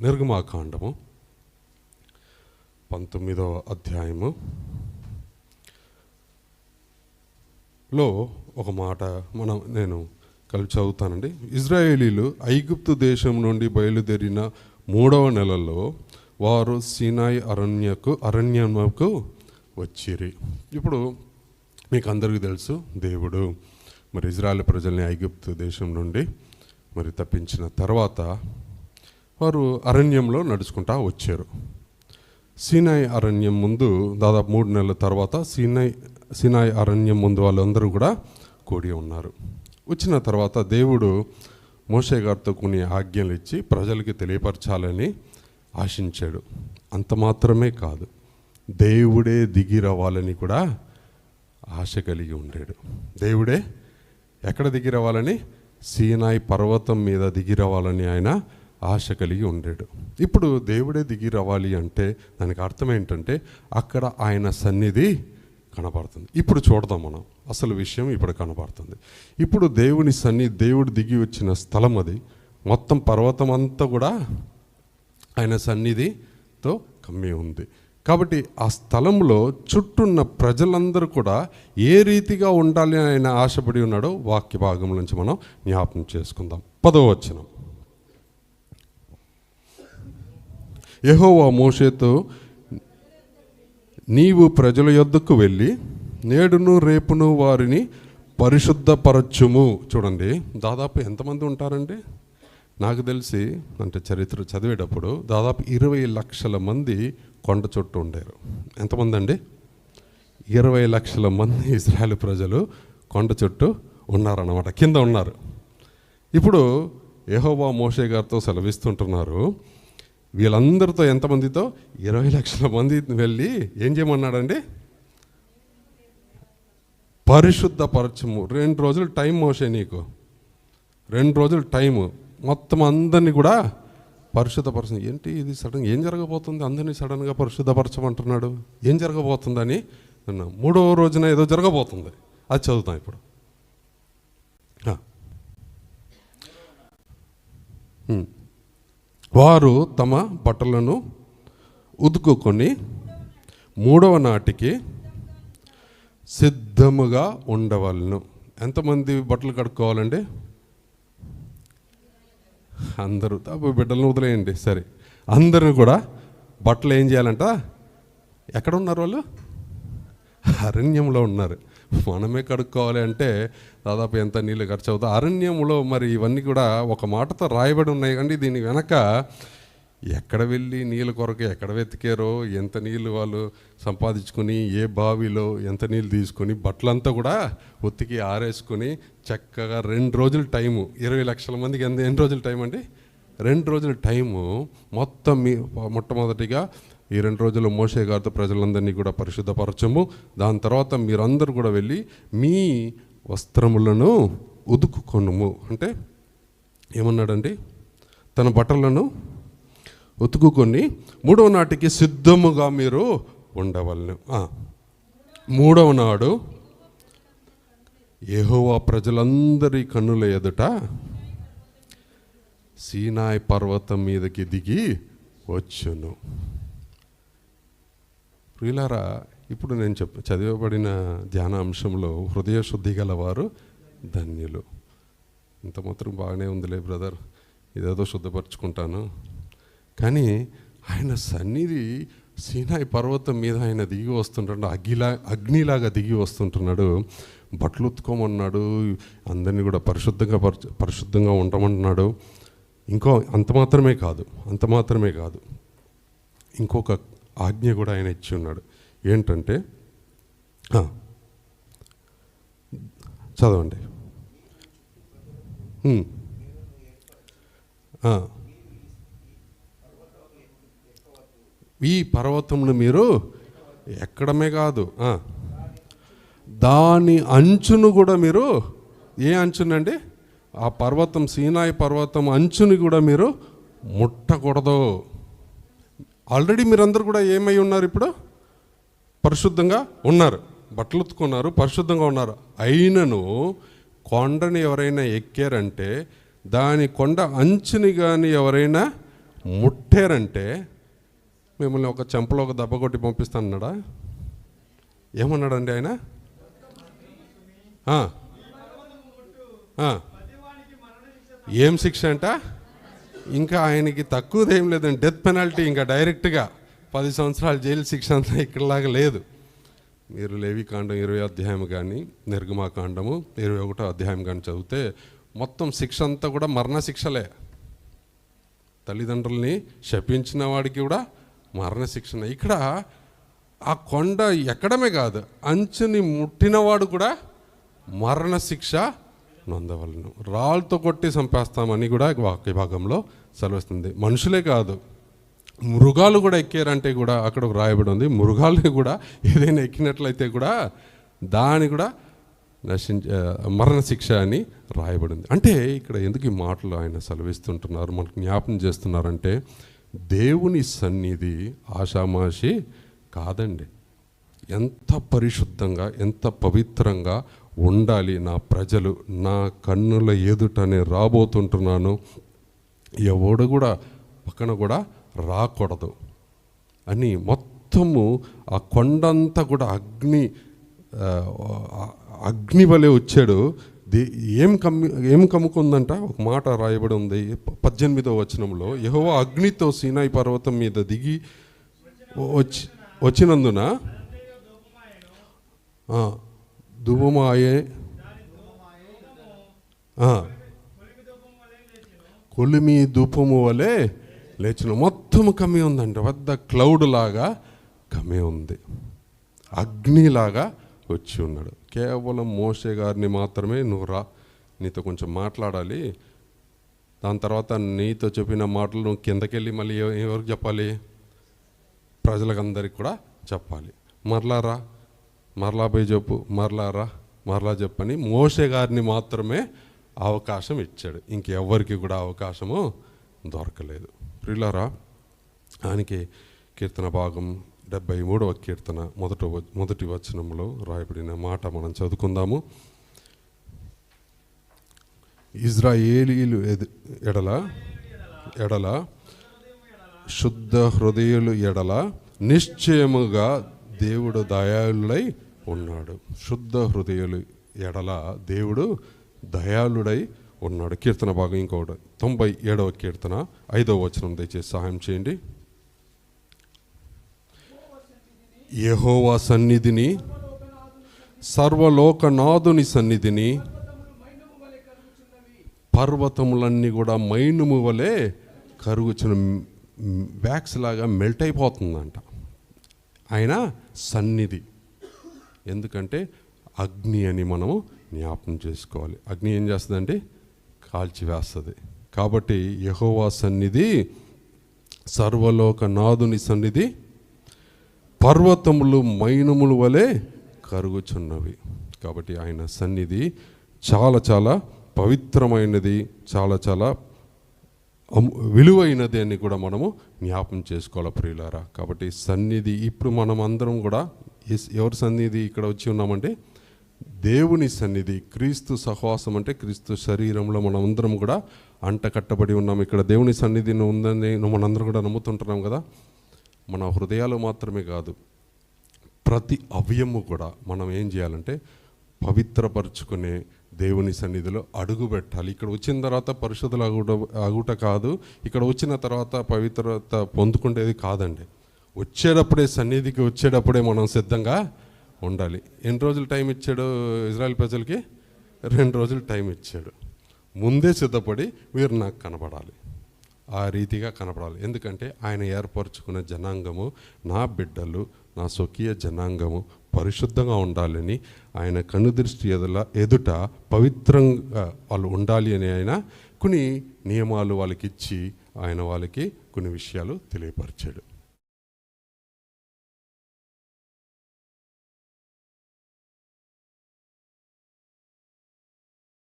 నిర్గమాకాండము. పంతొమ్మిదవ అధ్యాయము. లో ఒక మాట మనం నేను కలిపి చదువుతానండి. ఇజ్రాయేలీలు ఐగుప్తు దేశం నుండి బయలుదేరిన మూడవ నెలలో వారు సీనాయి అరణ్యకు అరణ్యముకు వచ్చిరి. ఇప్పుడు మీకు అందరికీ తెలుసు దేవుడు మరి ఇజ్రాయెల్ ప్రజల్ని ఐగుప్తు దేశం నుండి మరి తప్పించిన తర్వాత వారు అరణ్యంలో నడుచుకుంటా వచ్చారు. సీనాయి అరణ్యం ముందు దాదాపు మూడు నెలల తర్వాత సీనాయి సీనాయి అరణ్యం ముందు వాళ్ళందరూ కూడా కూడి ఉన్నారు. వచ్చిన తర్వాత దేవుడు మోషే గారితో కొన్ని ఆజ్ఞలు ఇచ్చి ప్రజలకి తెలియపరచాలని ఆశించాడు. అంత మాత్రమే కాదు దేవుడే దిగి రావాలని కూడా ఆశ కలిగి ఉండాడు. దేవుడే ఎక్కడ దిగి రావాలని సీనాయి పర్వతం మీద దిగి రావాలని ఆయన ఆశ కలిగి ఉండాడు. ఇప్పుడు దేవుడే దిగి రావాలి అంటే దానికి అర్థం ఏంటంటే అక్కడ ఆయన సన్నిధి కనబడుతుంది. ఇప్పుడు చూడదాం మనం. అసలు విషయం ఇప్పుడు కనబడుతుంది. ఇప్పుడు దేవుని సన్ని దేవుడు దిగి వచ్చిన స్థలం అది. మొత్తం పర్వతం అంతా కూడా ఆయన సన్నిధితో కమ్మి ఉంది. కాబట్టి ఆ స్థలంలో చుట్టూన్న ప్రజలందరూ కూడా ఏ రీతిగా ఉండాలి అని ఆయన ఆశపడి ఉన్నాడో వాక్య భాగం నుంచి మనం జ్ఞాపకం చేసుకుందాం. పదో వచనం యహోవా మోషేతో నీవు ప్రజల యొద్దకు వెళ్ళి నేడును రేపును వారిని పరిశుద్ధపరచుము. చూడండి దాదాపు ఎంతమంది ఉంటారండి? నాకు తెలిసి అంటే చరిత్ర చదివేటప్పుడు దాదాపు ఇరవై లక్షల మంది కొండ చుట్టూ ఉండారు. ఎంతమంది అండి ఇరవై లక్షల మంది ఇజ్రాయెల్ ప్రజలు కొండ చుట్టూ ఉన్నారన్నమాట కింద ఉన్నారు. ఇప్పుడు యెహోవా మోషే గారితో సెలవిస్తుంటున్నారు వీళ్ళందరితో ఎంతమందితో? ఇరవై లక్షల మంది వెళ్ళి ఏం చేయమన్నాడండి? పరిశుద్ధపరచము. రెండు రోజులు టైం మోసే నీకు. రెండు రోజులు టైము మొత్తం అందరినీ కూడా పరిశుద్ధపరచం. ఏంటి ఇది సడన్ ఏం జరగబోతుంది? అందరినీ సడన్గా పరిశుద్ధపరచమంటున్నాడు. ఏం జరగబోతుందని అన్నా మూడవ రోజున ఏదో జరగబోతుంది. అది చదువుతాం ఇప్పుడు. వారు తమ బట్టలను ఉతుకుకొని మూడవ నాటికి సిద్ధముగా ఉండవలను. ఎంతమంది బట్టలు కడుక్కోవాలండి? అందరూ తప్ప బిడ్డలను వదిలేయండి. సరే అందరూ కూడా బట్టలు ఏం చేయాలంట? ఎక్కడ ఉన్నారు వాళ్ళు? అరణ్యంలో ఉన్నారు. మనమే కడుక్కోవాలి అంటే దాదాపు ఎంత నీళ్ళు ఖర్చు అవుతుంది అరణ్యంలో మరి ఇవన్నీ కూడా ఒక మాటతో రాయబడి ఉన్నాయి. కానీ దీని వెనక ఎక్కడ వెళ్ళి నీళ్ళ కొరకు ఎక్కడ వెతికారో ఎంత నీళ్ళు వాళ్ళు సంపాదించుకొని ఏ బావిలో ఎంత నీళ్ళు తీసుకొని బట్టలంతా కూడా ఉతికి ఆరేసుకొని చక్కగా రెండు రోజుల టైము. ఇరవై లక్షల మందికి ఎంత ఎన్ని రోజుల టైం అండి రెండు రోజుల టైము. మొత్తం మీ మొట్టమొదటిగా ఈ రెండు రోజులు మోషే గారితో ప్రజలందరినీ కూడా పరిశుద్ధపరచము. దాని తర్వాత మీరందరూ కూడా వెళ్ళి మీ వస్త్రములను ఉతుకుకొనుము. అంటే ఏమన్నాడండి? తన బట్టలను ఉతుకుకొని మూడవ నాటికి సిద్ధముగా మీరు ఉండవలను. మూడవ నాడు ఏహోవా ప్రజలందరి కన్నుల ఎదుట సీనాయ్ పర్వతం మీదకి దిగి వచ్చును. ప్రియులారా ఇప్పుడు నేను చెప్ చదివబడిన ధ్యాన అంశంలో హృదయ శుద్ధి గలవారు ధన్యులు. ఇంత మాత్రం బాగానే ఉందిలే బ్రదర్. ఇదేదో శుద్ధపరచుకుంటాను. కానీ ఆయన సన్నిధి సీనాయి పర్వతం మీద ఆయన దిగి వస్తుంటాడు. అగ్గిలా అగ్నిలాగా దిగి వస్తుంటున్నాడు. బట్టలు ఉత్తుకోమన్నాడు అందరినీ కూడా పరిశుద్ధంగా పరిశుద్ధంగా ఉండమంటున్నాడు. ఇంకో అంత మాత్రమే కాదు అంత మాత్రమే కాదు. ఇంకొక ఆజ్ఞ కూడా ఆయన ఇచ్చి ఉన్నాడు ఏంటంటే చదవండి. ఈ పర్వతమును మీరు ఎక్కడమే కాదు దాని అంచును కూడా మీరు ఏ అంచునండి? ఆ పర్వతం సీనాయి పర్వతం అంచుని కూడా మీరు ముట్టకూడదు. ఆల్రెడీ మీరందరూ కూడా ఏమై ఉన్నారు ఇప్పుడు? పరిశుద్ధంగా ఉన్నారు. బట్టలు ఉత్తుకున్నారు పరిశుద్ధంగా ఉన్నారు. అయినను కొండని ఎవరైనా ఎక్కారంటే దాని కొండ అంచుని కానీ ఎవరైనా ముట్టారంటే మిమ్మల్ని ఒక చెంపలో ఒక దెబ్బ కొట్టి పంపిస్తానన్నాడా? ఏమన్నాడండి ఆయన? ఏం శిక్ష అంట? ఇంకా ఆయనకి తక్కువదేం లేదండి. డెత్ పెనాల్టీ ఇంకా డైరెక్ట్గా పది సంవత్సరాల జైలు శిక్ష అంతా ఇక్కడలాగా లేదు. మీరు లేవి కాండం ఇరవై అధ్యాయం కానీ నిర్గమాకాండము ఇరవై ఒకటో అధ్యాయం కానీ చదివితే మొత్తం శిక్ష అంతా కూడా మరణ శిక్షలే. తల్లిదండ్రుల్ని శపించిన వాడికి కూడా మరణ శిక్షణ ఇక్కడ ఆ కొండ ఎక్కడమే కాదు అంచుని ముట్టినవాడు కూడా మరణ శిక్ష నొందవలను. రాళ్ళతో కొట్టి చంపేస్తామని కూడా వాక్య భాగంలో సెలవిస్తుంది. మనుషులే కాదు మృగాలు కూడా ఎక్కారంటే కూడా అక్కడ ఒక రాయబడి ఉంది. మృగాలు కూడా ఏదైనా ఎక్కినట్లయితే కూడా దాని కూడా నశించ మరణశిక్ష అని రాయబడింది అంటే ఇక్కడ ఎందుకు ఈ మాటలు ఆయన సెలవిస్తుంటున్నారు మనకు జ్ఞాపం చేస్తున్నారంటే దేవుని సన్నిధి ఆషామాషి కాదండి. ఎంత పరిశుద్ధంగా ఎంత పవిత్రంగా ఉండాలి నా ప్రజలు నా కన్నుల ఎదుటనే రాబోతుంటున్నాను. ఎవడు కూడా పక్కన కూడా రాకూడదు అని మొత్తము ఆ కొండంతా కూడా అగ్ని అగ్ని వలె వచ్చాడు. దే ఏం కమ్మి ఏం కమ్ముకుందంట? ఒక మాట రాయబడి ఉంది పద్దెనిమిదవ వచనంలో. యహో అగ్నితో సీనాయి పర్వతం మీద దిగి వచ్చి వచ్చినందున ఆ, కొలిమి ధూపము వలె లేచిన మొత్తం కమ్మి ఉందంట పెద్ద క్లౌడ్ లాగా కమ్మి ఉంది అగ్నిలాగా వచ్చి ఉన్నాడు కేవలం మోషే గారిని మాత్రమే నువ్వు రా నీతో కొంచెం మాట్లాడాలి దాని తర్వాత నీతో చెప్పిన మాటలు నువ్వు కిందకెళ్ళి మళ్ళీ ఎవరికి చెప్పాలి ప్రజలకందరికి కూడా చెప్పాలి మరలా రా మరలా పోయి చెప్పు మరలా రా మరలా చెప్పని మోషే గారిని మాత్రమే అవకాశం ఇచ్చాడు. ఇంకెవ్వరికి కూడా అవకాశము దొరకలేదు. ప్రిలారా ఆయనకి కీర్తన భాగం డెబ్బై మూడవ కీర్తన మొదట మొదటి వచనంలో రాయబడిన మాట మనం చదువుకుందాము. ఇజ్రాయేలీలు ఎడల ఎడల శుద్ధ హృదయులు ఎడల నిశ్చయముగా దేవుడు దయాళుడై ఉన్నాడు. శుద్ధ హృదయులు ఎడల దేవుడు దయాళుడై ఉన్నాడు. కీర్తన భాగం ఇంకొకటి. తొంభై ఏడవ కీర్తన ఐదవ వచనం దయచేసి సహాయం చేయండి. యహోవా సన్నిధిని సర్వలోకనాథుని సన్నిధిని పర్వతములన్నీ కూడా మైనుము వలె కరుగుచిన వ్యాక్స్ లాగా మెల్ట్ అయిపోతుందంట. ఆయన సన్నిధి. ఎందుకంటే అగ్ని అని మనము జ్ఞాపం చేసుకోవాలి. అగ్ని ఏం చేస్తుందంటే కాల్చివేస్తుంది. కాబట్టి యహోవా సన్నిధి సర్వలోక నాదుని సన్నిధి పర్వతములు మైనములు వలె కరుగుచున్నవి. కాబట్టి ఆయన సన్నిధి చాలా చాలా పవిత్రమైనది చాలా చాలా విలువైనది అని కూడా మనము జ్ఞాపం చేసుకోవాలి ప్రియులారా? కాబట్టి సన్నిధి ఇప్పుడు మనం అందరం కూడా ఎస్- ఎవరి సన్నిధి ఇక్కడ వచ్చి ఉన్నామంటే దేవుని సన్నిధి క్రీస్తు సహవాసం అంటే క్రీస్తు శరీరంలో మనం అందరం కూడా అంట కట్టబడి ఉన్నాం. ఇక్కడ దేవుని సన్నిధి ఉందని మనందరం కూడా నమ్ముతుంటున్నాం కదా? మన హృదయాలు మాత్రమే కాదు ప్రతి అవయము కూడా మనం ఏం చేయాలంటే పవిత్రపరుచుకునే దేవుని సన్నిధిలో అడుగు పెట్టాలి. ఇక్కడ వచ్చిన తర్వాత పరిశుద్ధులు అగుట అగుట కాదు ఇక్కడ వచ్చిన తర్వాత పవిత్రత పొందుకుండేది కాదండి. వచ్చేటప్పుడే సన్నిధికి వచ్చేటప్పుడే మనం సిద్ధంగా ఉండాలి. ఎన్ని రోజులు టైం ఇచ్చాడు ఇజ్రాయెల్ ప్రజలకి? రెండు రోజులు టైం ఇచ్చాడు. ముందే సిద్ధపడి వీరు నాకు కనపడాలి ఆ రీతిగా కనపడాలి ఎందుకంటే ఆయన ఏర్పరచుకున్న జనాంగము నా బిడ్డలు నా స్వకీయ జనాంగము పరిశుద్ధంగా ఉండాలని ఆయన కనుదృష్టి ఎదుల ఎదుట పవిత్రంగా వాళ్ళు ఉండాలి అని ఆయన కొన్ని నియమాలు వాళ్ళకి ఇచ్చి ఆయన వాళ్ళకి కొన్ని విషయాలు తెలియపరిచాడు.